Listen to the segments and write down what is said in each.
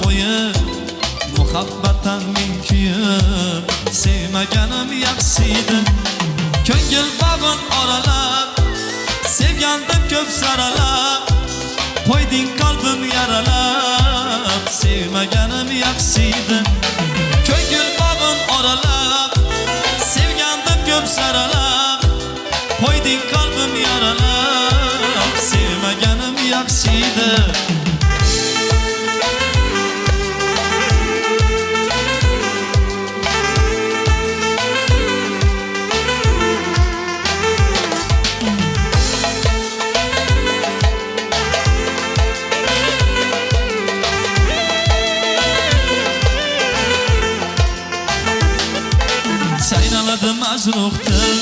qo'yib muhabbatdan men kuyib sevmaganim yaxshi edi. Ko'ngil bog'in oralab sevgandim ko'p saralab qo'yding qalbim yaralab sevmaganim yaxshi edi. Ko'ngil bog'in oralab sevgandim ko'p saralab Majruhdir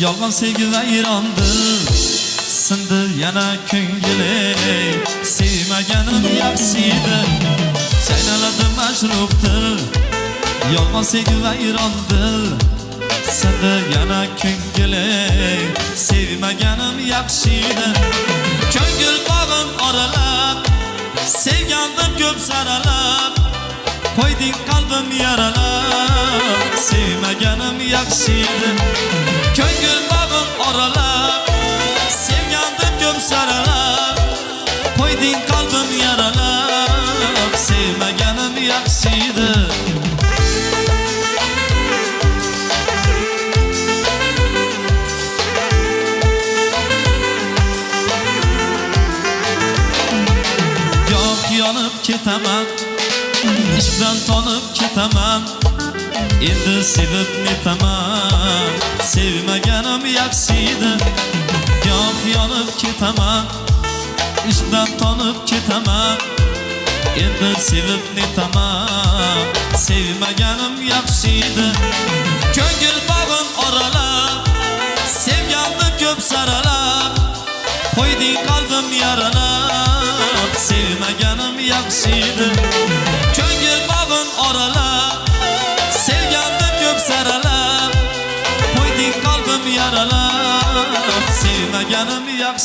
Yolg'on sevgi vayrondir Sindi yana ko'ngili Sevmaganim yaxshi edi Saynaladı majruhdir Yolg'on sevgi vayrondir Sindi yana ko'ngili Sevmaganim yaxshi edi Ko'ngil bog'im oralab Sevgandim ko'p saralab Yaralab Sevmaganim yaxshi edi Ko'ngil bog'im oralab Sevgandim ko'p saralab Qo'yding qalbim yaralab Sevmaganim yaxshi edi Goh yonib ketaman ishqdan tonib ketaman endi sevib netaman sevmaganim yaxshi edi goh yonib ketaman ishqdan tonib ketaman endi sevib netaman sevmaganim yaxshi edi ko'ngil bog'im oralab sevgandim ko'p saralab qo'yding qalbim yaralab sevmaganim yaxshi edi qo'yding qalbim yaralab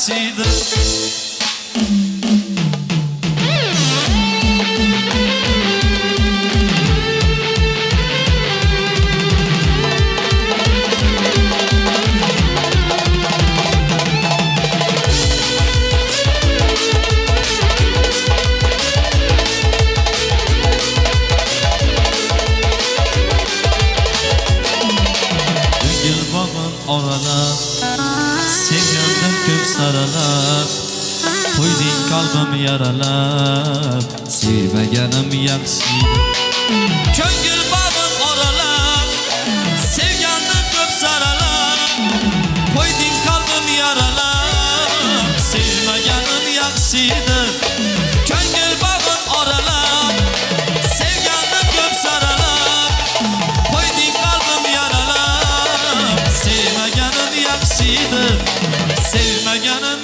bog'in oralab Sevgandim ko'p saralab Qo'yding qalbim yaralab Sevmaganim yaxshi Ko'ngil bog'in oralab Sevgandim ko'p saralab Qo'yding qalbim yaralab Sevmaganim yaxshi yaralab